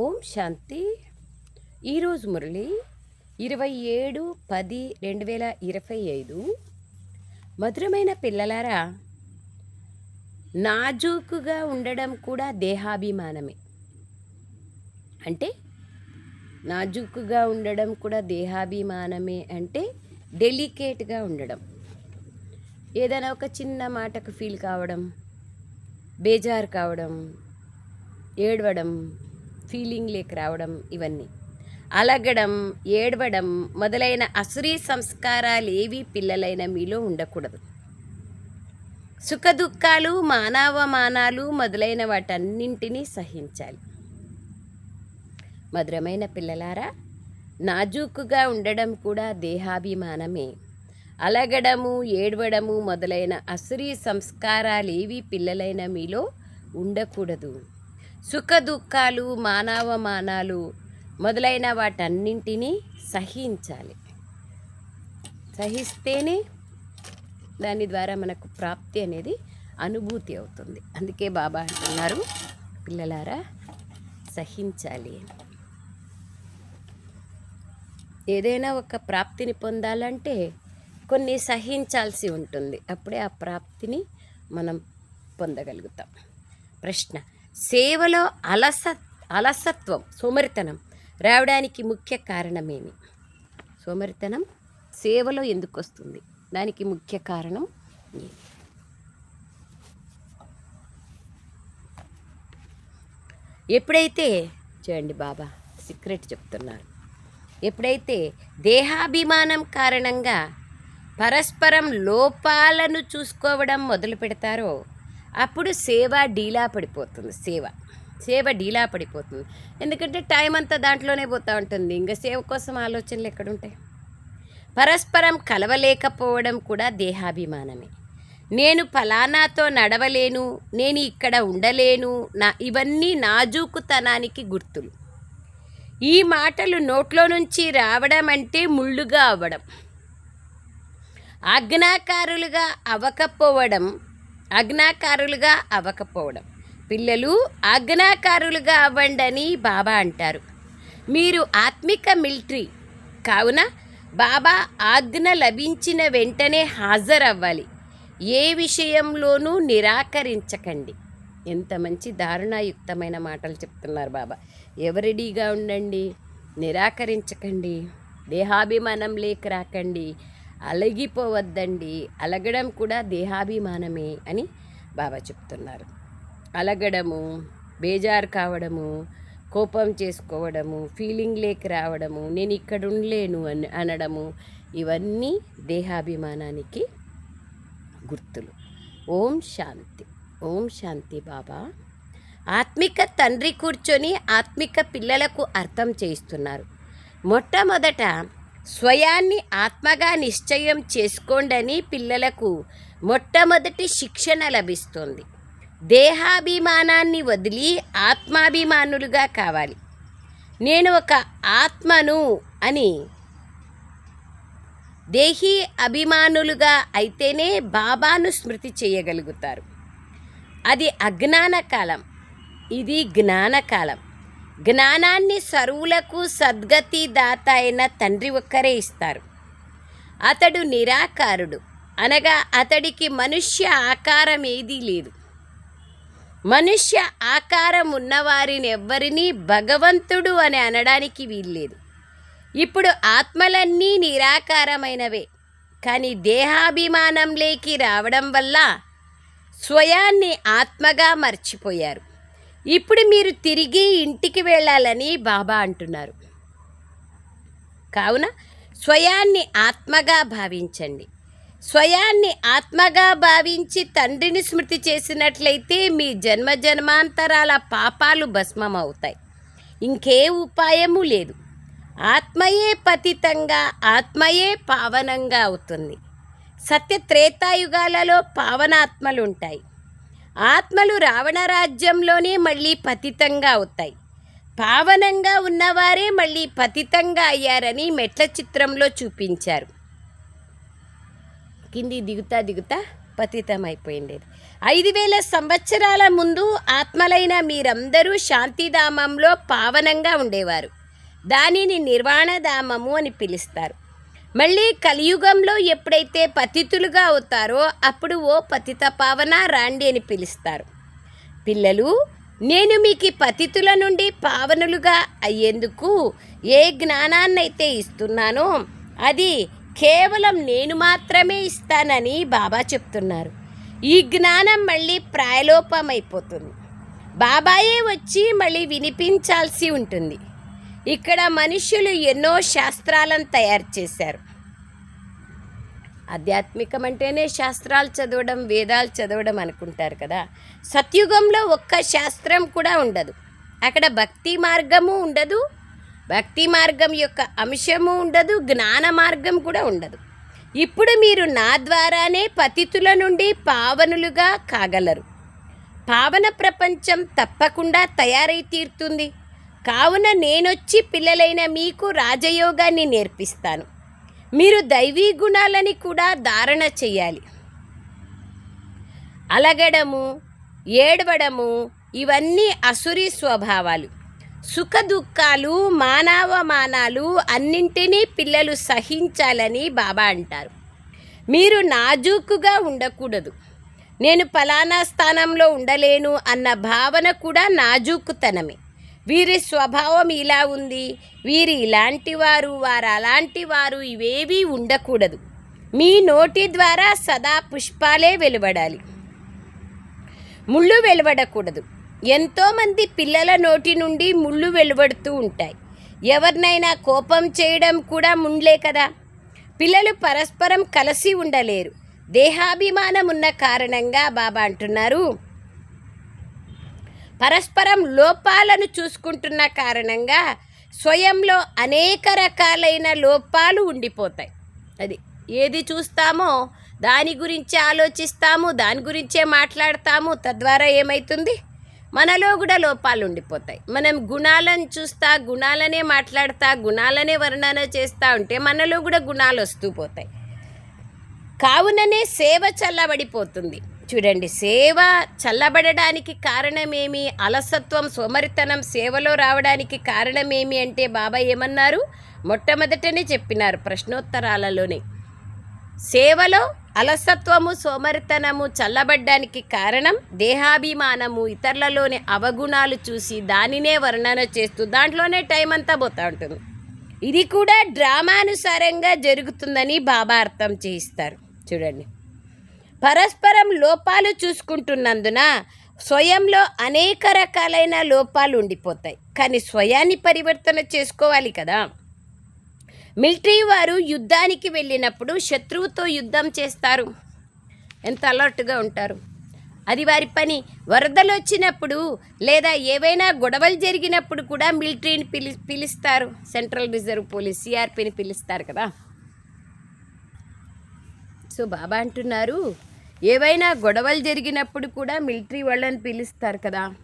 ఓం శాంతి. ఈరోజు మురళి ఇరవై ఏడు పది రెండు వేల ఇరవై ఐదు. మధురమైన పిల్లలారా నాజూకుగా ఉండడం కూడా దేహాభిమానమే. అంటే నాజూకుగా ఉండడం కూడా దేహాభిమానమే అంటే డెలికేట్గా ఉండడం. ఏదైనా ఒక చిన్న మాటకు ఫీల్ కావడం బేజారు కావడం ఏడవడం ఫీలింగ్ లేక రావడం ఇవన్నీ. అలగడం ఏడవడం మొదలైన అసురీ సంస్కారాలు ఏవి పిల్లలైన మీలో ఉండకూడదు. సుఖదుఖాలు మానవమానాలు మొదలైన వాటన్నింటినీ సహించాలి. మధురమైన పిల్లలారా నాజూకుగా ఉండడం కూడా దేహాభిమానమే. అలగడము ఏడవడము మొదలైన అసురీ సంస్కారాలు ఏవి పిల్లలైన మీలో ఉండకూడదు. సుఖ దుఃఖాలు మానవమానాలు మొదలైన వాటన్నింటినీ సహించాలి. సహిస్తేనే దాని ద్వారా మనకు ప్రాప్తి అనేది అనుభూతి అవుతుంది. అందుకే బాబా అంటున్నారు పిల్లలారా సహించాలి ఏదైనా ఒక ప్రాప్తిని పొందాలంటే కొన్ని సహించాల్సి ఉంటుంది. అప్పుడే ఆ ప్రాప్తిని మనం పొందగలుగుతాం. ప్రశ్న సేవలో అలస అలసత్వం సోమరితనం రావడానికి ముఖ్య కారణమేమి? సోమరితనం సేవలో ఎందుకు వస్తుంది? దానికి ముఖ్య కారణం ఏమి? ఎప్పుడైతే చూడండి బాబా సీక్రెట్ చెప్తున్నారు. ఎప్పుడైతే దేహాభిమానం కారణంగా పరస్పరం లోపాలను చూసుకోవడం మొదలు పెడతారో అప్పుడు సేవ డీలా పడిపోతుంది సేవ. సేవ డీలా పడిపోతుంది. ఎందుకంటే టైం అంతా దాంట్లోనే పోతూ ఉంటుంది. ఇంకా సేవ కోసం ఆలోచనలు ఎక్కడుంటాయి? పరస్పరం కలవలేకపోవడం కూడా దేహాభిమానమే. నేను ఫలానాతో నడవలేను నేను ఇక్కడ ఉండలేను నా ఇవన్నీ నాజూకుతనానికి గుర్తులు. ఈ మాటలు నోట్లో నుంచి రావడం అంటే ముళ్ళుగా అవ్వడం. ఆజ్ఞాకారులుగా అవ్వకపోవడం ఆజ్ఞాకారులుగా అవ్వకపోవడం. పిల్లలు ఆజ్ఞాకారులుగా అవ్వండి అని బాబా అంటారు. మీరు ఆత్మిక మిలిటరీ కావున బాబా ఆజ్ఞ లభించిన వెంటనే హాజరవ్వాలి. ఏ విషయంలోనూ నిరాకరించకండి. ఎంత మంచి దారుణాయుక్తమైన మాటలు చెప్తున్నారు బాబా. ఎవరిడీగా ఉండండి? నిరాకరించకండి. దేహాభిమానం లేక రాకండి. అలగిపోవద్దండి. అలగడం కూడా దేహాభిమానమే అని బాబా చెప్తున్నారు. అలగడము బేజారు కావడము కోపం చేసుకోవడము ఫీలింగ్ లేక రావడము నేను ఇక్కడ ఉండలేను అని అనడము ఇవన్నీ దేహాభిమానానికి గుర్తులు. ఓం శాంతి. ఓం శాంతి బాబా. ఆత్మిక తండ్రి కూర్చొని ఆత్మిక పిల్లలకు అర్థం చేయిస్తున్నారు. మొట్టమొదట స్వయాన్ని ఆత్మగా నిశ్చయం చేసుకోండని పిల్లలకు మొట్టమొదటి శిక్షణ లభిస్తుంది. దేహాభిమానాన్ని వదిలి ఆత్మాభిమానులుగా కావాలి. నేను ఒక ఆత్మను అని దేహీ అభిమానులుగా అయితేనే బాబాను స్మృతి చేయగలుగుతారు. అది అజ్ఞాన కాలం ఇది జ్ఞానకాలం. జ్ఞానాన్ని సరువులకు సద్గతి దాత అయిన తండ్రి ఒక్కరే ఇస్తారు. అతడు నిరాకారుడు అనగా అతడికి మనుష్య ఆకారం ఏదీ లేదు. మనుష్య ఆకారం ఉన్నవారిని ఎవ్వరినీ భగవంతుడు అని అనడానికి వీల్లేదు. ఇప్పుడు ఆత్మలన్నీ నిరాకారమైనవే కానీ దేహాభిమానం లేకి రావడం వల్ల స్వయాన్ని ఆత్మగా మర్చిపోయారు. ఇప్పుడు మీరు తిరిగి ఇంటికి వెళ్ళాలని బాబా అంటున్నారు. కావున స్వయాన్ని ఆత్మగా భావించండి. స్వయాన్ని ఆత్మగా భావించి తండ్రిని స్మృతి చేసినట్లయితే మీ జన్మ జన్మాంతరాల పాపాలు భస్మం అవుతాయి ఇంకే ఉపాయము లేదు. ఆత్మయే పతితంగా ఆత్మయే పావనంగా అవుతుంది. సత్య త్రేతాయుగాలలో పావనాత్మలు ఉంటాయి ఆత్మలు రావణ రాజ్యంలోనే మళ్ళీ పతితంగా అవుతాయి. పావనంగా ఉన్నవారే మళ్ళీ పతితంగా అయ్యారని మెట్ల చిత్రంలో చూపించారు. కింది దిగుతా దిగుతా పతితం అయిపోయిండేది ఐదు వేల సంవత్సరాల ముందు ఆత్మలైన మీరందరూ శాంతిధామంలో పావనంగా ఉండేవారు. దానిని నిర్వాణధామము అని పిలుస్తారు. మళ్ళీ కలియుగంలో ఎప్పుడైతే పతితులుగా అవుతారో అప్పుడు ఓ పతిత పావన రాండి అని పిలుస్తారు. పిల్లలు నేను మీకు పతితుల నుండి పావనులుగా అయ్యేందుకు ఏ జ్ఞానాన్నైతే ఇస్తున్నానో అది కేవలం నేను మాత్రమే ఇస్తానని బాబా చెప్తున్నారు. ఈ జ్ఞానం మళ్ళీ ప్రాయలోపమైపోతుంది. బాబాయే వచ్చి మళ్ళీ వినిపించాల్సి ఉంటుంది. ఇక్కడ మనుషులు ఎన్నో శాస్త్రాలను తయారు చేశారు. ఆధ్యాత్మికం అంటేనే శాస్త్రాలు చదవడం వేదాలు చదవడం అనుకుంటారు కదా. సత్యుగంలో ఒక్క శాస్త్రం కూడా ఉండదు. అక్కడ భక్తి మార్గము ఉండదు. భక్తి మార్గం యొక్క అంశము ఉండదు. జ్ఞాన మార్గం కూడా ఉండదు. ఇప్పుడు మీరు నా ద్వారానే పతితుల నుండి పావనులుగా కాగలరు. పావన ప్రపంచం తప్పకుండా తయారై తీరుతుంది. కావున నేనొచ్చి పిల్లలైన మీకు రాజయోగాన్ని నేర్పిస్తాను. మీరు దైవీ గుణాలని కూడా ధారణ చేయాలి అలగడము ఏడవడము ఇవన్నీ అసురి స్వభావాలు. సుఖ దుఃఖాలు మానవమానాలు అన్నింటినీ పిల్లలు సహించాలని బాబా అంటారు. మీరు నాజూకుగా ఉండకూడదు. నేను ఫలానా స్థానంలో ఉండలేను అన్న భావన కూడా నాజూకుతనమే. వీరి స్వభావం ఇలా ఉంది. వీరి ఇలాంటి వారు వారు అలాంటి వారు ఇవేవీ ఉండకూడదు. మీ నోటి ద్వారా సదా పుష్పాలే వెలువడాలి. ముళ్ళు వెలువడకూడదు. ఎంతోమంది పిల్లల నోటి నుండి ముళ్ళు వెలువడుతూ ఉంటాయి. ఎవరినైనా కోపం చేయడం కూడా ముండ్లే కదా. పిల్లలు పరస్పరం కలిసి ఉండలేరు. దేహాభిమానం ఉన్న కారణంగా బాబా అంటున్నారు. పరస్పరం లోపాలను చూసుకుంటున్న కారణంగా స్వయంలో అనేక రకాలైన లోపాలు ఉండిపోతాయి. అది ఏది చూస్తామో దాని గురించి ఆలోచిస్తాము దాని గురించే మాట్లాడతాము తద్వారా ఏమవుతుంది మనలో కూడా లోపాలు ఉండిపోతాయి. మనం గుణాలను చూస్తా గుణాలనే మాట్లాడతా గుణాలనే వర్ణన చేస్తూ ఉంటే మనలో కూడా గుణాలు వస్తూ పోతాయి. కావుననే సేవ చల్లబడిపోతుంది. చూడండి. సేవ చల్లబడడానికి కారణమేమి? అలసత్వం సోమరితనం సేవలో రావడానికి కారణమేమి అంటే బాబా ఏమన్నారు? మొట్టమొదటనే చెప్పినారు ప్రశ్నోత్తరాలలోనే. సేవలో అలసత్వము సోమరితనము చల్లబడ్డానికి కారణం దేహాభిమానము ఇతరులలోని అవగుణాలు చూసి దానినే వర్ణన చేస్తూ దాంట్లోనే టైం అంతా పోతూ ఉంటుంది. ఇది కూడా డ్రామానుసారంగా జరుగుతుందని బాబా అర్థం చేయిస్తారు. చూడండి. పరస్పరం లోపాలు చూసుకుంటున్నందున స్వయంలో అనేక రకాలైన లోపాలు ఉండిపోతాయి. కానీ స్వయాన్ని పరివర్తన చేసుకోవాలి కదా. మిలిటరీ వారు యుద్ధానికి వెళ్ళినప్పుడు శత్రువుతో యుద్ధం చేస్తారు. ఎంత అలర్ట్గా ఉంటారు. అది వారి పని. వరదలు వచ్చినప్పుడు లేదా ఏవైనా గొడవలు జరిగినప్పుడు కూడా మిలిటరీని పిలి పిలుస్తారు. సెంట్రల్ రిజర్వ్ పోలీస్ సిఆర్పిని పిలుస్తారు కదా. సో బాబా అంటున్నారు ఏవైనా గొడవలు జరిగినప్పుడు కూడా మిలిటరీ వాళ్ళని పిలుస్తారు కదా.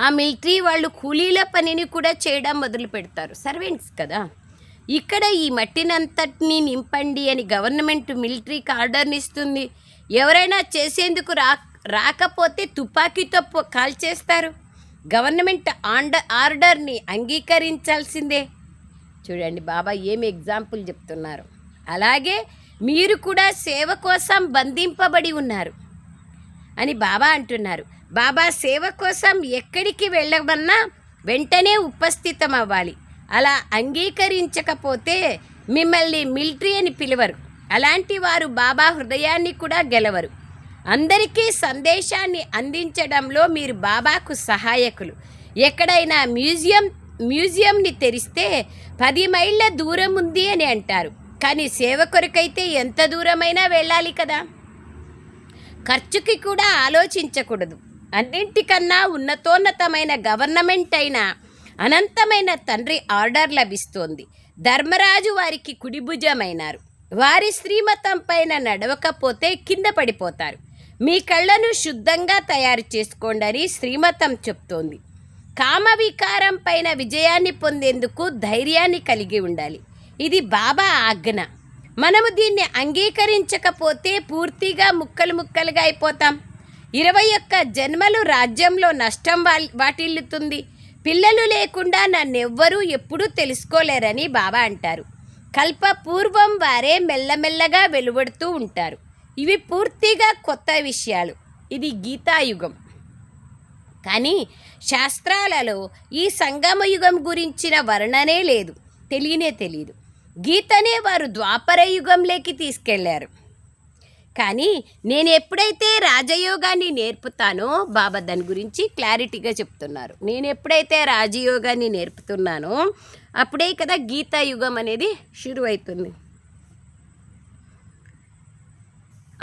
ఆ మిలిటరీ వాళ్ళు కూలీల పనిని కూడా చేయడం మొదలు పెడతారు. సర్వెంట్స్ కదా. ఇక్కడ ఈ మట్టినంతటిని నింపండి అని గవర్నమెంట్ మిలిటరీకి ఆర్డర్ని ఇస్తుంది. ఎవరైనా చేసేందుకు రా రాకపోతే తుపాకీతో కాల్చేస్తారు. గవర్నమెంట్ ఆండ ఆర్డర్ని అంగీకరించాల్సిందే. చూడండి బాబా ఏమి ఎగ్జాంపుల్ చెప్తున్నారు. అలాగే మీరు కూడా సేవ కోసం బంధింపబడి ఉన్నారు అని బాబా అంటున్నారు. బాబా సేవ కోసం ఎక్కడికి వెళ్ళమన్నా వెంటనే ఉపస్థితం అవ్వాలి అలా అంగీకరించకపోతే మిమ్మల్ని మిలిటరీ అని పిలవరు. అలాంటి వారు బాబా హృదయాన్ని కూడా గెలవరు. అందరికీ సందేశాన్ని అందించడంలో మీరు బాబాకు సహాయకులు. ఎక్కడైనా మ్యూజియం మ్యూజియంని తెరిస్తే పది మైళ్ళ దూరం ఉంది అని అంటారు. కానీ సేవ కొరకైతే ఎంత దూరమైనా వెళ్ళాలి కదా. ఖర్చుకి కూడా ఆలోచించకూడదు. అన్నింటికన్నా ఉన్నతోన్నతమైన గవర్నమెంట్ అయిన అనంతమైన తండ్రి ఆర్డర్ లభిస్తోంది. ధర్మరాజు వారికి కుడిభుజమైనారు. వారి శ్రీమతం పైన నడవకపోతే కింద పడిపోతారు. మీ కళ్ళను శుద్ధంగా తయారు చేసుకోండి శ్రీమతం చెప్తోంది. కామ వికారం పైన విజయాన్ని పొందేందుకు ధైర్యాన్ని కలిగి ఉండాలి. ఇది బాబా ఆజ్ఞ. మనము దీన్ని అంగీకరించకపోతే పూర్తిగా ముక్కలు ముక్కలుగా అయిపోతాం. ఇరవై ఒక్క జన్మలు రాజ్యంలో నష్టం వా- వాటిల్లుతుంది. పిల్లలు లేకుండా నన్నెవ్వరూ ఎప్పుడూ తెలుసుకోలేరని బాబా అంటారు. కల్ప పూర్వం వారే మెల్లమెల్లగా వెలువడుతూ ఉంటారు. ఇవి పూర్తిగా కొత్త విషయాలు. ఇది గీతాయుగం. కానీ శాస్త్రాలలో ఈ సంగమ యుగం గురించిన వర్ణనే లేదు. తెలియనే తెలియదు గీతనే వారు ద్వాపర యుగంలోకి తీసుకెళ్ళారు. కానీ నేను ఎప్పుడైతే రాజయోగాన్ని నేర్పుతానో బాబా దాని గురించి క్లారిటీగా చెప్తున్నారు. నేను ఎప్పుడైతే రాజయోగాన్ని నేర్పుతున్నానో అప్పుడే కదా గీతా యుగం అనేది షురు అవుతుంది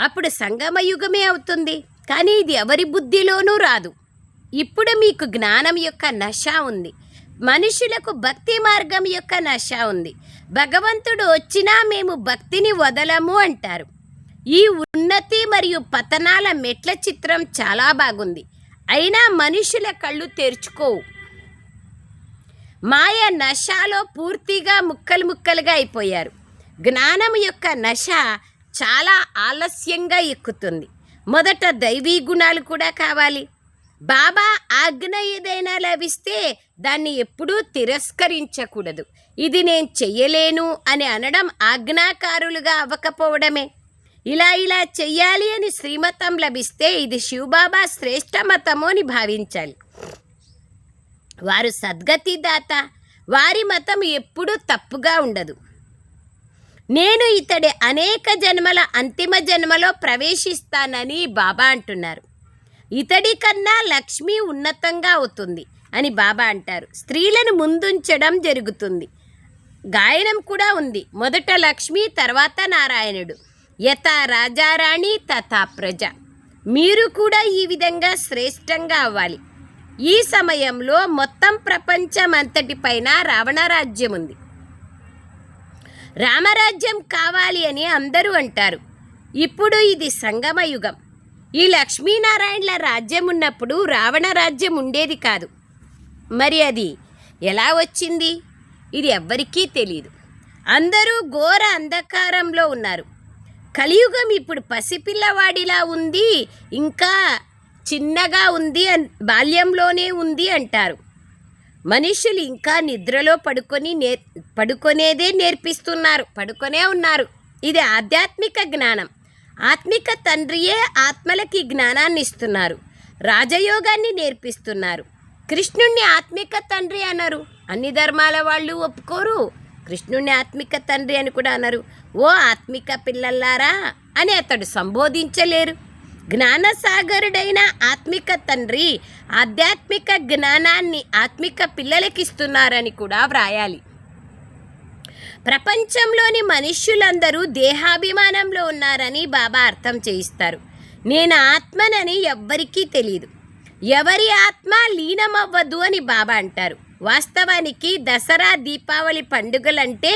అప్పుడు సంగమ యుగమే అవుతుంది. కానీ ఇది ఎవరి బుద్ధిలోనూ రాదు. ఇప్పుడు మీకు జ్ఞానం యొక్క నశ ఉంది. మనుషులకు భక్తి మార్గం యొక్క నశ ఉంది. భగవంతుడు వచ్చినా మేము భక్తిని వదలము అంటారు. ఈ ఉన్నతి మరియు పతనాల మెట్ల చిత్రం చాలా బాగుంది. అయినా మనుషుల కళ్ళు తెరుచుకోవు. మాయ నశాలో పూర్తిగా ముక్కలు ముక్కలుగా అయిపోయారు. జ్ఞానం యొక్క నశ చాలా ఆలస్యంగా ఎక్కుతుంది. మొదట దైవీ గుణాలు కూడా కావాలి. బాబా ఆజ్ఞ ఏదైనా లభిస్తే దాన్ని ఎప్పుడూ తిరస్కరించకూడదు. ఇది నేను చెయ్యలేను అని అనడం ఆజ్ఞాకారులుగా అవ్వకపోవడమే. ఇలా ఇలా చెయ్యాలి అని శ్రీమతం లభిస్తే ఇది శివబాబా శ్రేష్ఠ మతము అని భావించాలి. వారు సద్గతి దాత. వారి మతం ఎప్పుడూ తప్పుగా ఉండదు. నేను ఇతడి అనేక జన్మల అంతిమ జన్మలో ప్రవేశిస్తానని బాబా అంటున్నారు. ఇతడి కన్నా లక్ష్మి ఉన్నతంగా అవుతుంది అని బాబా అంటారు. స్త్రీలను ముందుంచడం జరుగుతుంది. గాయనం కూడా ఉంది. మొదట లక్ష్మి తర్వాత నారాయణుడు. యత రాజారాణి తథా ప్రజ. మీరు కూడా ఈ విధంగా శ్రేష్టంగా అవ్వాలి. ఈ సమయంలో మొత్తం ప్రపంచం అంతటిపైన రావణరాజ్యం ఉంది. రామరాజ్యం కావాలి అని అందరూ అంటారు. ఇప్పుడు ఇది సంగమ యుగం ఈ లక్ష్మీనారాయణల రాజ్యం ఉన్నప్పుడు రావణ రాజ్యం ఉండేది కాదు. మరి అది ఎలా వచ్చింది? ఇది ఎవ్వరికీ తెలియదు అందరూ ఘోర అంధకారంలో ఉన్నారు. కలియుగం ఇప్పుడు పసిపిల్లవాడిలా ఉంది ఇంకా చిన్నగా ఉంది అన్ బాల్యంలోనే ఉంది అంటారు. మనుషులు ఇంకా నిద్రలో పడుకొని నేర్ పడుకొనేదే నేర్పిస్తున్నారు పడుకొనే ఉన్నారు. ఇది ఆధ్యాత్మిక జ్ఞానం. ఆత్మిక తండ్రియే ఆత్మలకి జ్ఞానాన్ని ఇస్తున్నారు రాజయోగాన్ని నేర్పిస్తున్నారు. కృష్ణుణ్ణి ఆత్మిక తండ్రి అన్నారు అన్ని ధర్మాల వాళ్ళు ఒప్పుకోరు. కృష్ణుని ఆత్మిక తండ్రి అని కూడా అన్నారు ఓ ఆత్మిక పిల్లల్లారా అని అతడు సంబోధించలేరు. జ్ఞానసాగరుడైన ఆత్మిక తండ్రి ఆధ్యాత్మిక జ్ఞానాన్ని ఆత్మిక పిల్లలకిస్తున్నారని కూడా వ్రాయాలి. ప్రపంచంలోని మనుష్యులందరూ దేహాభిమానంలో ఉన్నారని బాబా అర్థం చేయిస్తారు. నేను ఆత్మనని ఎవ్వరికీ తెలియదు ఎవరి ఆత్మ లీనమవ్వదు అని బాబా అంటారు. వాస్తవానికి దసరా దీపావళి పండుగలంటే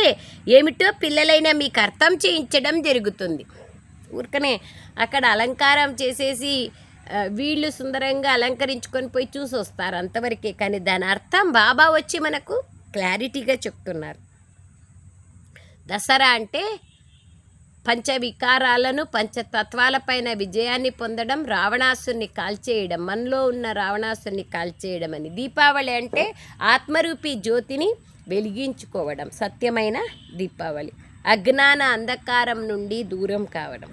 ఏమిటో పిల్లలైన మీకు అర్థం చేయించడం జరుగుతుంది. ఊరికనే అక్కడ అలంకారం చేసేసి వీళ్ళు సుందరంగా అలంకరించుకొని పోయి చూసి వస్తారు అంతవరకే. కానీ దాని అర్థం బాబా వచ్చి మనకు క్లారిటీగా చెప్తున్నారు. దసరా అంటే పంచవికారాలను పంచతత్వాలపైన విజయాన్ని పొందడం రావణాసుని కాల్చేయడం మనలో ఉన్న రావణాసుని కాల్చేయడం అని. దీపావళి అంటే ఆత్మరూపి జ్యోతిని వెలిగించుకోవడం సత్యమైన దీపావళి. అజ్ఞాన అంధకారం నుండి దూరం కావడం.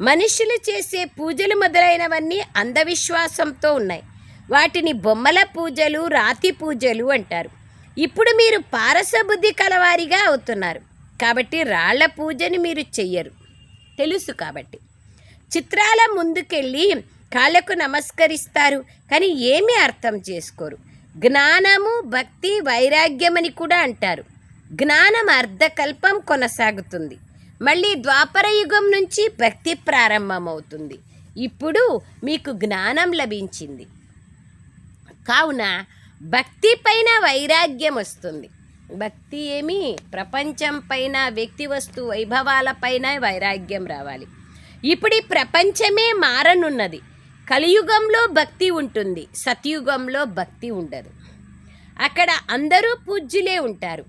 మనుషులు చేసే పూజలు మొదలైనవన్నీ అంధవిశ్వాసంతో ఉన్నాయి. వాటిని బొమ్మల పూజలు రాతి పూజలు అంటారు. ఇప్పుడు మీరు పారసబుద్ధి కలవారిగా అవుతున్నారు. కాబట్టి రాళ్ళ పూజని మీరు చెయ్యరు. తెలుసు కాబట్టి. చిత్రాల ముందుకెళ్ళి కాళ్ళకు నమస్కరిస్తారు కానీ ఏమీ అర్థం చేసుకోరు. జ్ఞానము భక్తి వైరాగ్యమని కూడా అంటారు. జ్ఞానం అర్ధకల్పం కొనసాగుతుంది. మళ్ళీ ద్వాపర యుగం నుంచి భక్తి ప్రారంభమవుతుంది. ఇప్పుడు మీకు జ్ఞానం లభించింది. కావున భక్తి పైన వైరాగ్యం వస్తుంది. భక్తి ఏమి ప్రపంచం పైన వ్యక్తి వస్తు వైభవాలపైన వైరాగ్యం రావాలి. ఇప్పుడు ఈ ప్రపంచమే మారనున్నది. కలియుగంలో భక్తి ఉంటుంది సతయుగంలో భక్తి ఉండదు. అక్కడ అందరూ పూజ్యులే ఉంటారు.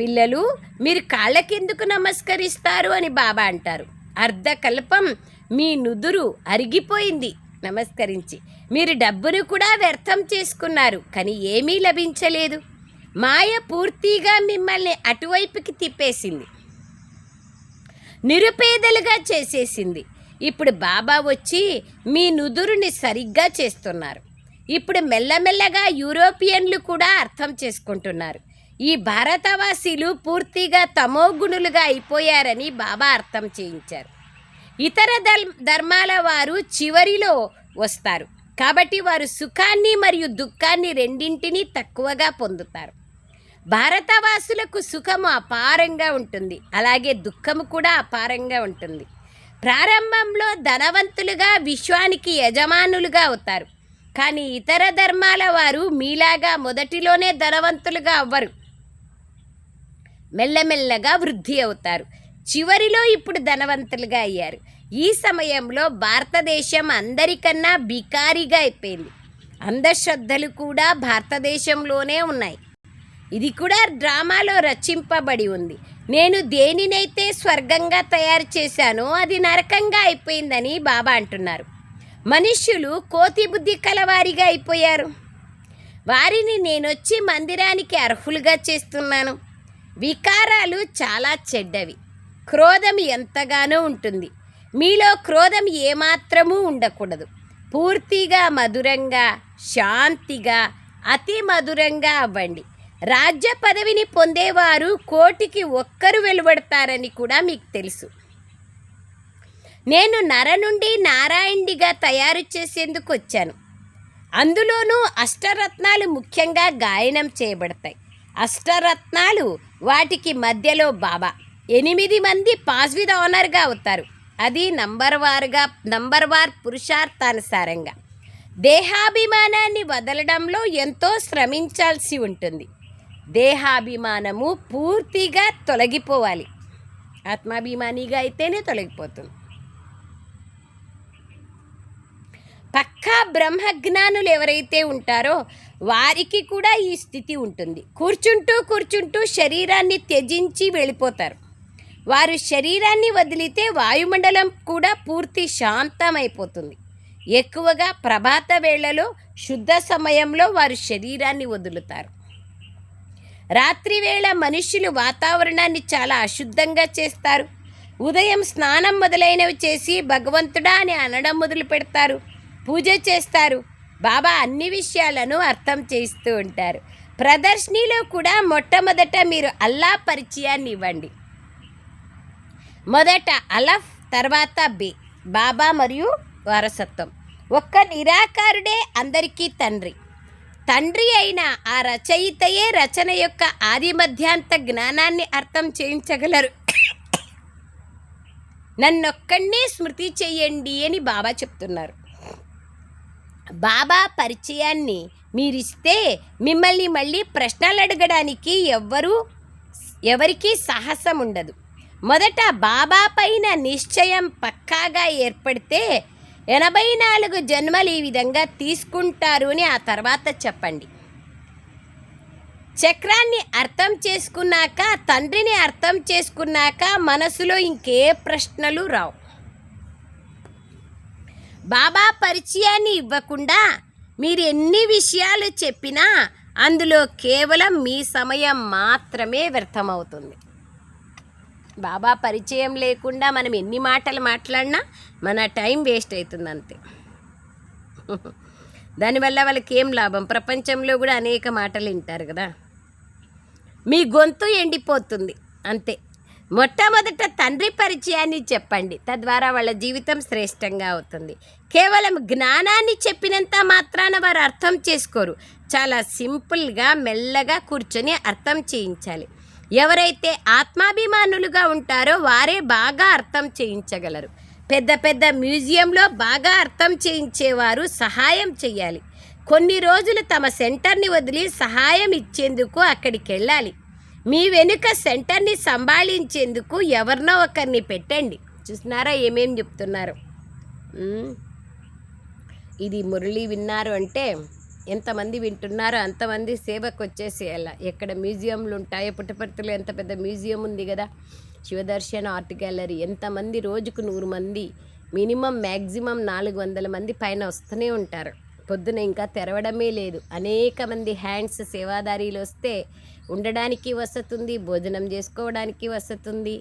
పిల్లలు మీరు కాళ్ళకెందుకు నమస్కరిస్తారు అని బాబా అంటారు. అర్ధకల్పం మీ నుదురు అరిగిపోయింది. నమస్కరించి మీరు డబ్బును కూడా వ్యర్థం చేసుకున్నారు కానీ ఏమీ లభించలేదు. మాయ పూర్తిగా మిమ్మల్ని అటువైపుకి తిప్పేసింది. నిరుపేదలుగా చేసేసింది. ఇప్పుడు బాబా వచ్చి మీ నుదురుని సరిగ్గా చేస్తున్నారు. ఇప్పుడు మెల్లమెల్లగా యూరోపియన్లు కూడా అర్థం చేసుకుంటున్నారు. ఈ భారతవాసీలు పూర్తిగా తమోగుణులుగా అయిపోయారని బాబా అర్థం చేయించారు. ఇతర ధర్- ధర్మాల వారు చివరిలో వస్తారు. కాబట్టి వారు సుఖాన్ని మరియు దుఃఖాన్ని రెండింటినీ తక్కువగా పొందుతారు. భారతవాసులకు సుఖము అపారంగా ఉంటుంది. అలాగే దుఃఖము కూడా అపారంగా ఉంటుంది. ప్రారంభంలో ధనవంతులుగా విశ్వానికి యజమానులుగా అవుతారు. కానీ ఇతర ధర్మాల వారు మీలాగా మొదటిలోనే ధనవంతులుగా అవ్వరు. మెల్లమెల్లగా వృద్ధి అవుతారు. చివరిలో ఇప్పుడు ధనవంతులుగా అయ్యారు. ఈ సమయంలో భారతదేశం అందరికన్నా బికారిగా అయిపోయింది. అంధశ్రద్ధలు కూడా భారతదేశంలోనే ఉన్నాయి. ఇది కూడా డ్రామాలో రచింపబడి ఉంది. నేను దేనినైతే స్వర్గంగా తయారు చేశానో అది నరకంగా అయిపోయిందని బాబా అంటున్నారు. మనుష్యులు కోతి బుద్ధి కలవారిగా అయిపోయారు. వారిని నేనొచ్చి మందిరానికి అర్హులుగా చేస్తున్నాను. వికారాలు చాలా చెడ్డవి. క్రోధం ఎంతగానో ఉంటుంది. మీలో క్రోధం ఏమాత్రమూ ఉండకూడదు. పూర్తిగా మధురంగా శాంతిగా అతి మధురంగా అవ్వండి. రాజ్య పదవిని పొందేవారు కోటికి ఒక్కరు వెలువడతారని కూడా మీకు తెలుసు. నేను నర నుండి నారాయణిగా తయారు చేసేందుకు వచ్చాను. అందులోనూ అష్టరత్నాలు ముఖ్యంగా గాయనం చేయబడతాయి. అష్టరత్నాలు వాటికి మధ్యలో బాబా. ఎనిమిది మంది పాస్ విత్ ఆనర్గా అవుతారు. అది నంబర్ వారుగా నంబర్ వార్ పురుషార్థానుసారంగా. దేహాభిమానాన్ని వదలడంలో ఎంతో శ్రమించాల్సి ఉంటుంది. దేహాభిమానము పూర్తిగా తొలగిపోవాలి. ఆత్మాభిమానిగా అయితేనే తొలగిపోతుంది. పక్కా బ్రహ్మజ్ఞానులు ఎవరైతే ఉంటారో వారికి కూడా ఈ స్థితి ఉంటుంది. కూర్చుంటూ కూర్చుంటూ శరీరాన్ని త్యజించి వెళ్ళిపోతారు. వారు శరీరాన్ని వదిలితే వాయుమండలం కూడా పూర్తి శాంతమైపోతుంది. ఎక్కువగా ప్రభాత వేళలో శుద్ధ సమయంలో వారు శరీరాన్ని వదులుతారు. రాత్రి వేళ మనుష్యులు వాతావరణాన్ని చాలా అశుద్ధంగా చేస్తారు. ఉదయం స్నానం మొదలైనవి చేసి భగవంతుడా అని అనడం మొదలు పెడతారు. పూజ చేస్తారు. బాబా అన్ని విషయాలను అర్థం చేస్తూ ఉంటారు. ప్రదర్శనలో కూడా మొట్టమొదట మీరు అల్లా పరిచయాన్ని ఇవ్వండి. మొదట అలఫ్ తర్వాత బే బాబా మరియు వారసత్వం. ఒక్క నిరాకారుడే అందరికీ తండ్రి. తండ్రి అయిన ఆ రచయితయే రచన యొక్క ఆది మధ్యాంత జ్ఞానాన్ని అర్థం చేయించగలరు. నన్నొక్కడినే స్మృతి చెయ్యండి అని బాబా చెప్తున్నారు. బాబా పరిచయాన్ని మీరిస్తే మిమ్మల్ని మళ్ళీ ప్రశ్నలు అడగడానికి ఎవ్వరూ ఎవరికీ సాహసం ఉండదు. మొదట బాబా పైన నిశ్చయం పక్కాగా ఏర్పడితే ఎనభై నాలుగు జన్మలు ఈ విధంగా తీసుకుంటారు అని ఆ తర్వాత చెప్పండి. చక్రాన్ని అర్థం చేసుకున్నాక తండ్రిని అర్థం చేసుకున్నాక మనసులో ఇంకే ప్రశ్నలు రావు. బాబా పరిచయాన్ని ఇవ్వకుండా మీరు ఎన్ని విషయాలు చెప్పినా అందులో కేవలం మీ సమయం మాత్రమే వ్యర్థమవుతుంది. బాబా పరిచయం లేకుండా మనం ఎన్ని మాటలు మాట్లాడినా మన టైం వేస్ట్ అవుతుంది అంతే దానివల్ల వాళ్ళకి ఏం లాభం? ప్రపంచంలో కూడా అనేక మాటలు వింటారు కదా. మీ గొంతు ఎండిపోతుంది అంతే. మొట్టమొదట తండ్రి పరిచయాన్ని చెప్పండి తద్వారా వాళ్ళ జీవితం శ్రేష్టంగా అవుతుంది. కేవలం జ్ఞానాన్ని చెప్పినంత మాత్రాన వారు అర్థం చేసుకోరు. చాలా సింపుల్గా మెల్లగా కూర్చొని అర్థం చేయించాలి. ఎవరైతే ఆత్మాభిమానులుగా ఉంటారో వారే బాగా అర్థం చేయించగలరు. పెద్ద పెద్ద మ్యూజియంలో బాగా అర్థం చేయించేవారు సహాయం చేయాలి. కొన్ని రోజులు తమ సెంటర్ని వదిలి సహాయం ఇచ్చేందుకు అక్కడికి వెళ్ళాలి మీ వెనుక సెంటర్ని సంభాళించేందుకు ఎవరినో ఒకరిని పెట్టండి. చూస్తున్నారా ఏమేం చెప్తున్నారు? ఇది మురళి విన్నారు అంటే ఎంతమంది వింటున్నారో అంతమంది సేవకు వచ్చేసేయాల ఎక్కడ మ్యూజియంలు ఉంటాయో పుట్టపర్తిలో ఎంత పెద్ద మ్యూజియం ఉంది కదా శివదర్శన్ ఆర్ట్ గ్యాలరీ ఎంతమంది రోజుకు నూరు మంది మినిమం మ్యాక్సిమం నాలుగు వందల మంది పైన వస్తూనే ఉంటారు. పొద్దున ఇంకా తెరవడమే లేదు. అనేక మంది హ్యాండ్స్ సేవాదారీలు వస్తే ఉండడానికి వసతుంది భోజనం చేసుకోవడానికి వసతుంది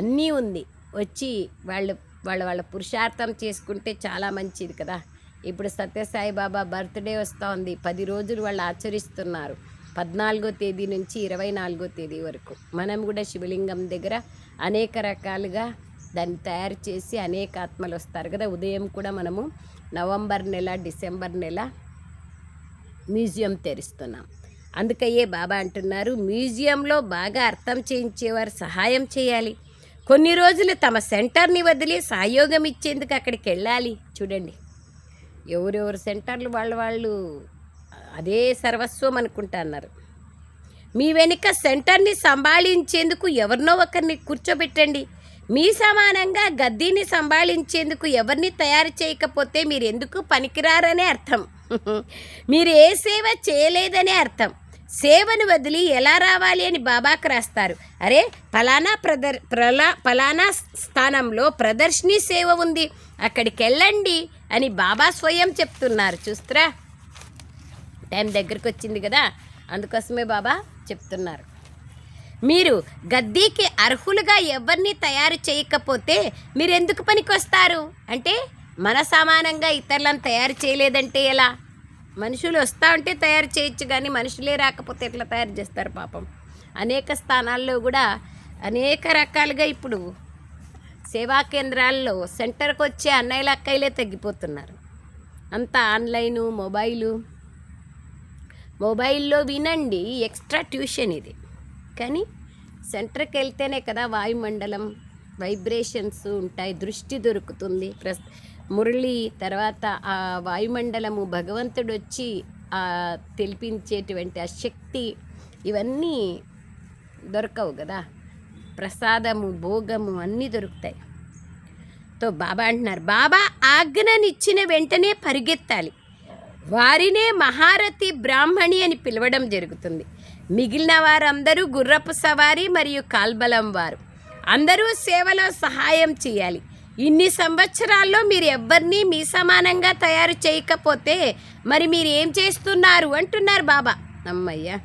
అన్నీ ఉంది. వచ్చి వాళ్ళు వాళ్ళ వాళ్ళ పురుషార్థం చేసుకుంటే చాలా మంచిది కదా. ఇప్పుడు సత్యసాయి బాబా బర్త్డే వస్తోంది. పది రోజులు వాళ్ళు ఆచరిస్తున్నారు. పద్నాలుగో తేదీ నుంచి ఇరవై నాలుగో తేదీ వరకు. మనం కూడా శివలింగం దగ్గర అనేక రకాలుగా దాన్ని తయారు చేసి అనేక ఆత్మలు వస్తారు కదా. ఉదయం కూడా మనము నవంబర్ నెల డిసెంబర్ నెల మ్యూజియం తెరుస్తున్నాం. అందుకయ్యే బాబా అంటున్నారు మ్యూజియంలో బాగా అర్థం చేయించేవారు సహాయం చేయాలి. కొన్ని రోజులు తమ సెంటర్ని వదిలి సహయోగం ఇచ్చేందుకు అక్కడికి వెళ్ళాలి. చూడండి. ఎవరెవరు సెంటర్లు వాళ్ళ వాళ్ళు అదే సర్వస్వం అనుకుంటున్నారు. మీ వెనుక సెంటర్ని సంభాళించేందుకు ఎవరినో ఒకరిని కూర్చోబెట్టండి. మీ సమానంగా గద్దీని సంభాళించేందుకు ఎవరిని తయారు చేయకపోతే మీరు ఎందుకు పనికిరారనే అర్థం. మీరు ఏ సేవ చేయలేదనే అర్థం. సేవను వదిలి ఎలా రావాలి అని బాబాకు రాస్తారు. అరే ఫలానా ప్రదర్ ప్రలా ఫలానా స్థానంలో ప్రదర్శిని సేవ ఉంది. అక్కడికి వెళ్ళండి అని బాబా స్వయం చెప్తున్నారు. చూస్తారా? టైం దగ్గరకు వచ్చింది కదా అందుకోసమే బాబా చెప్తున్నారు. మీరు గద్దీకి అర్హులుగా ఎవరిని తయారు చేయకపోతే మీరు ఎందుకు పనికొస్తారు? అంటే మన సమానంగా ఇతరులను తయారు చేయలేదంటే ఎలా? మనుషులు వస్తూ ఉంటే తయారు చేయొచ్చు కానీ మనుషులే రాకపోతే ఎట్లా తయారు చేస్తారు పాపం? అనేక స్థానాల్లో కూడా అనేక రకాలుగా ఇప్పుడు సేవా కేంద్రాల్లో సెంటర్కి వచ్చే అన్నయ్యలు అక్కయ్యలే తగ్గిపోతున్నారు. అంతా ఆన్లైను మొబైలు. మొబైల్లో వినండి ఎక్స్ట్రా ట్యూషన్ ఇది. కానీ సెంటర్కి వెళ్తేనే కదా వాయుమండలం వైబ్రేషన్స్ ఉంటాయి దృష్టి దొరుకుతుంది. ప్రస్ మురళి తర్వాత ఆ వాయుమండలము భగవంతుడు వచ్చి తెలిపించేటువంటి ఆ శక్తి ఇవన్నీ దొరకవు కదా. ప్రసాదము భోగము అన్నీ దొరుకుతాయి. తో బాబా అంటున్నారు బాబా ఆజ్ఞనిచ్చిన వెంటనే పరిగెత్తాలి. వారినే మహారథి బ్రాహ్మణి అని పిలవడం జరుగుతుంది. మిగిలిన వారందరూ గుర్రపు సవారి మరియు కాల్బలం వారు. అందరూ సేవలో సహాయం చేయాలి. ఇన్ని సంవత్సరాల్లో మీరు ఎవరిని మీ సమానంగా తయారు చేయకపోతే మరి మీరు ఏం చేస్తున్నారు? అంటున్నారు బాబా. అమ్మయ్యా!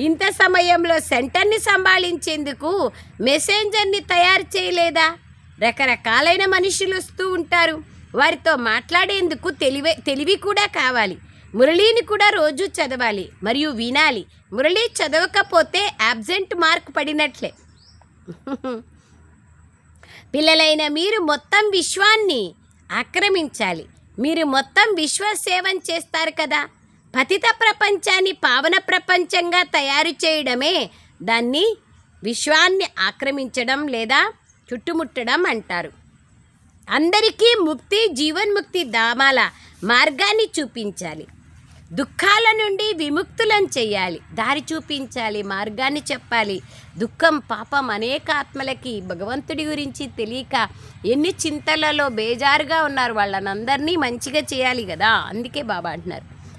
ఇంత సమయంలో సెంటర్ని సంభాళించేందుకు మెసెంజర్ని తయారు చేయలేదా? రకరకాలైన మనుషులు వస్తూ ఉంటారు. వారితో మాట్లాడేందుకు తెలివే తెలివి కూడా కావాలి. మురళిని కూడా రోజు చదవాలి మరియు వినాలి. మురళి చదవకపోతే అబ్సెంట్ మార్క్ పడినట్లే. పిల్లలైన మీరు మొత్తం విశ్వాన్ని ఆక్రమించాలి. మీరు మొత్తం విశ్వ సేవం చేస్తారు కదా? పతిత ప్రపంచాన్ని పావన ప్రపంచంగా తయారు చేయడమే దాన్ని విశ్వాన్ని ఆక్రమించడం లేదా చుట్టుముట్టడం అంటారు. అందరికీ ముక్తి జీవన్ముక్తి ధామాల మార్గాన్ని చూపించాలి. దుఃఖాల నుండి విముక్తులను చేయాలి. దారి చూపించాలి మార్గాన్ని చెప్పాలి. దుఃఖం పాపం అనేక ఆత్మలకి భగవంతుడి గురించి తెలియక ఎన్ని చింతలలో బేజారుగా ఉన్నారు వాళ్ళనందరినీ మంచిగా చేయాలి కదా? అందుకే బాబా అంటున్నారు.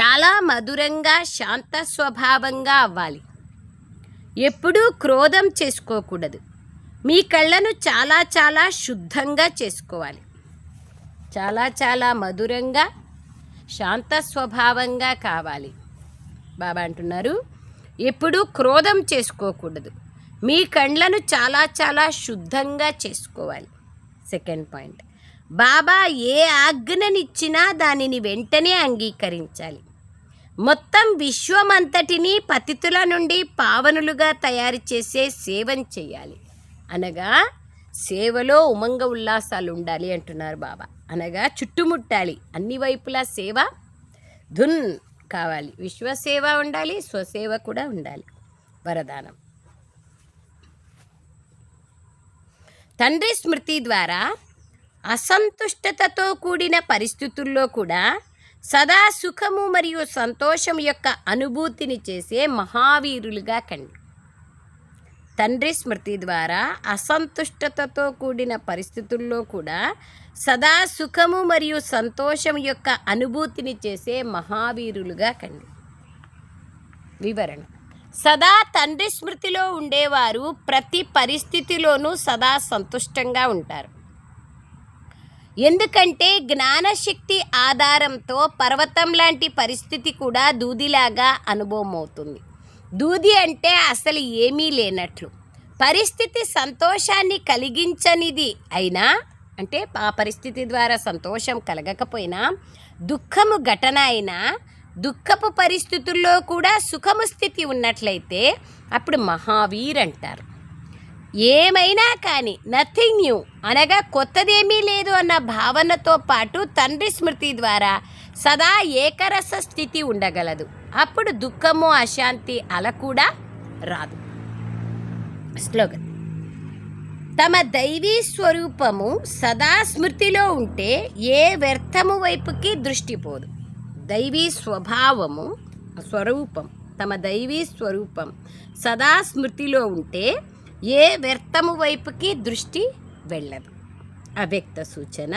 చాలా మధురంగా శాంత స్వభావంగా అవ్వాలి. ఎప్పుడూ క్రోధం చేసుకోకూడదు. మీ కళ్ళను చాలా చాలా శుద్ధంగా చేసుకోవాలి. చాలా చాలా మధురంగా శాంత స్వభావంగా కావాలి. బాబా అంటున్నారు ఎప్పుడూ క్రోధం చేసుకోకూడదు. మీ కండ్లను చాలా చాలా శుద్ధంగా చేసుకోవాలి. Second point. బాబా ఏ ఆజ్ఞనిచ్చినా దానిని వెంటనే అంగీకరించాలి. మొత్తం విశ్వమంతటినీ పతితుల నుండి పావనులుగా తయారు చేసే సేవను చేయాలి. అనగా సేవలో ఉమంగ ఉల్లాసాలు ఉండాలి అంటున్నారు బాబా. అనగా చుట్టుముట్టాలి అన్ని వైపులా సేవ ధున్ కావాలి. విశ్వసేవ ఉండాలి స్వసేవ కూడా ఉండాలి. వరదానం. తండ్రి స్మృతి ద్వారా అసంతుష్టతతో కూడిన పరిస్థితుల్లో కూడా సదా సుఖము మరియు సంతోషం యొక్క అనుభూతిని చేసే మహావీరులుగా కండి. తండ్రి స్మృతి ద్వారా అసంతుష్టతతో కూడిన పరిస్థితుల్లో కూడా సదా సుఖము మరియు సంతోషం యొక్క అనుభూతిని చేసే మహావీరులుగా కండి. వివరణ. సదా తండ్రి స్మృతిలో ఉండేవారు ప్రతి పరిస్థితిలోనూ సదా సంతుష్టంగా ఉంటారు. ఎందుకంటే జ్ఞానశక్తి ఆధారంతో పర్వతం లాంటి పరిస్థితి కూడా దూదిలాగా అనుభవం అవుతుంది దూది అంటే అసలు ఏమీ లేనట్లు. పరిస్థితి సంతోషాన్ని కలిగించనిది అయినా అంటే ఆ పరిస్థితి ద్వారా సంతోషం కలగకపోయినా దుఃఖము ఘటన అయినా దుఃఖపు పరిస్థితుల్లో కూడా సుఖము స్థితి ఉన్నట్లయితే అప్పుడు మహావీర్ అంటారు ఏమైనా కానీ నథింగ్ న్యూ అనగా కొత్తదేమీ లేదు అన్న భావనతో పాటు తండ్రి స్మృతి ద్వారా సదా ఏకరస స్థితి ఉండగలదు. అప్పుడు దుఃఖము అశాంతి అల కూడా రాదు. స్లోగన్ తమ దైవీ స్వరూపము సదా స్మృతిలో ఉంటే ఏ వ్యర్థము వైపుకి దృష్టిపోదు దైవీ స్వభావము స్వరూపం తమ దైవీ స్వరూపం సదా స్మృతిలో ఉంటే ఏ వ్యర్థము వైపుకి దృష్టి వెళ్ళదు. అవ్యక్త సూచన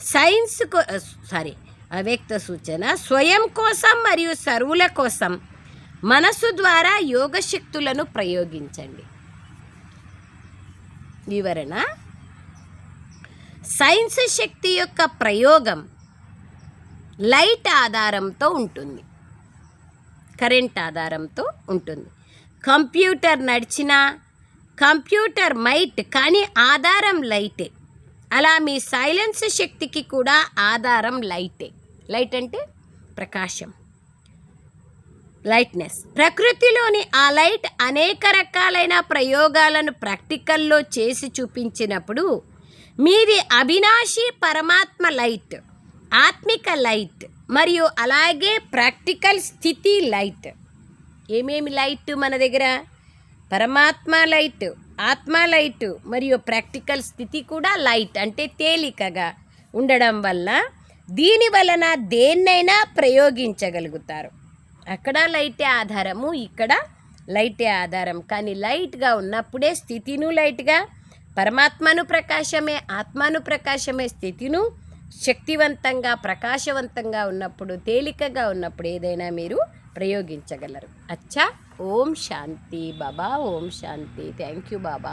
సైన్స్ కో సారీ అవ్యక్త సూచన స్వయం కోసం మరియు సరువుల కోసం మనసు ద్వారా యోగశక్తులను ప్రయోగించండి. వివరణ సైన్స్ శక్తి యొక్క ప్రయోగం లైట్ ఆధారంతో ఉంటుంది. కరెంట్ ఆధారంతో ఉంటుంది. కంప్యూటర్ నడిచినా కంప్యూటర్ మైట్ కానీ ఆధారం లైటే. అలా మీ సైలెన్స్ శక్తికి కూడా ఆధారం లైటే. లైట్ అంటే ప్రకాశం. లైట్నెస్. ప్రకృతిలోని ఆ లైట్ అనేక రకాలైన ప్రయోగాలను ప్రాక్టికల్లో చేసి చూపించినప్పుడు మీది అవినాశి పరమాత్మ లైట్ ఆత్మిక లైట్ మరియు అలాగే ప్రాక్టికల్ స్థితి లైట్. ఏమేమి లైట్ మన దగ్గర? పరమాత్మ లైట్ ఆత్మ లైట్ మరియు ప్రాక్టికల్ స్థితి కూడా లైట్ అంటే తేలికగా ఉండడం వల్ల దీని వలన దేన్నైనా ప్రయోగించగలుగుతారు. అక్కడ లైటే ఆధారము ఇక్కడ లైటే ఆధారం. కానీ లైట్గా ఉన్నప్పుడే స్థితిను లైట్గా పరమాత్మను ప్రకాశమే ఆత్మను ప్రకాశమే స్థితిను శక్తివంతంగా ప్రకాశవంతంగా ఉన్నప్పుడు తేలికగా ఉన్నప్పుడు ఏదైనా మీరు ప్రయోగించగలరు. అచ్చా. ఓం శాంతి బాబా ఓం శాంతి. Thank you Baba.